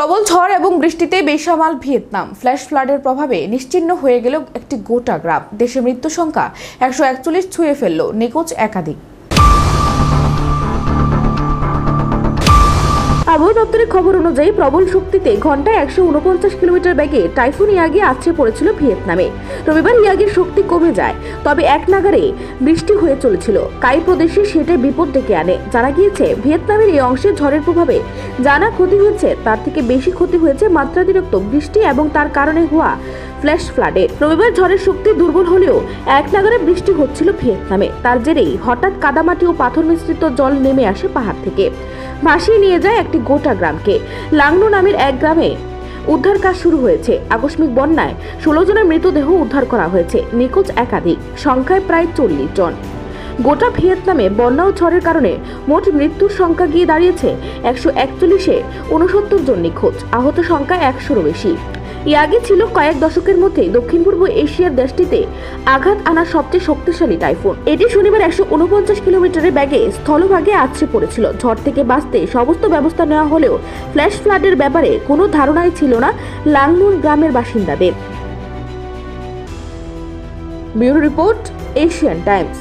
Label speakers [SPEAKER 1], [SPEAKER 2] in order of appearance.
[SPEAKER 1] প্রবল ঝড় এবং বৃষ্টিতে বেসামাল ভিয়েতনাম। ফ্ল্যাশ ফ্লাডের প্রভাবে নিশ্চিন্ন হয়ে গেল একটি গোটা গ্রাম। দেশে মৃত্যু সংখ্যা একশো একচল্লিশ ছুঁয়ে ফেলল। নিখোঁজ একাধিক। আবহাওয়া দপ্তরের খবর অনুযায়ী প্রবল শক্তিতে ঘন্টায় একশো উনপঞ্চাশ কিলোমিটার বেগে টাইফুন ইয়াগি আছড়ে পড়েছিল ভিয়েতনামে। রবিবার ইয়াগির শক্তি কমে যায়, তবে এক নাগারে বৃষ্টি হয়ে চলেছিল। কাই প্রদেশে সেটা বিপদ ডেকে আনে। জানা গিয়েছে, ভিয়েতনামের এই অংশে ঝড়ের প্রভাবে জানা ক্ষতি হয়েছে, তার থেকে বেশি ক্ষতি হয়েছে মাত্রাতিরিক্ত বৃষ্টি এবং তার কারণে হওয়া ফ্ল্যাশ ফ্লাডে। রবিবার ঝড়ের শক্তি দুর্বল হলেও এক নাগারে বৃষ্টি হচ্ছিল ভিয়েতনামে। তার জেরেই হঠাৎ কাদামাটি ও পাথর মিশ্রিত জল নেমে আসে পাহাড় থেকে। ভাসিয়ে নিয়ে যায় একটি গোটা গ্রামকে। লাংনো নামের এক গ্রামে উদ্ধার কাজ শুরু হয়েছে। আকস্মিক বন্যায় ষোলো জনের মৃতদেহ উদ্ধার করা হয়েছে। নিখোঁজ একাধিক, সংখ্যায় প্রায় চল্লিশ জন। গোটা ভিয়েতনামে বন্যা ও ঝড়ের কারণে মোট মৃত্যুর সংখ্যা গিয়ে দাঁড়িয়েছে একশো একচল্লিশে উনসত্তর জন নিখোঁজ। আহত সংখ্যা একশোরও বেশি। ইয়াগি ছিল কয়েক দশকের মধ্যে দক্ষিণ পূর্ব এশিয়ার দেশটিতে আঘাত আনা সবচেয়ে শক্তিশালী টাইফুন। এটি শনিবার একশো উনপঞ্চাশ কিলোমিটারের ব্যাগে স্থলভাগে আছড়ে পড়েছিল। ঝড় থেকে বাঁচতে সমস্ত ব্যবস্থা নেওয়া হলেও ফ্ল্যাশ ফ্লাডের ব্যাপারে কোনো ধারণাই ছিল না লাংনুন গ্রামের বাসিন্দাদের। Bureau report, Asian Times.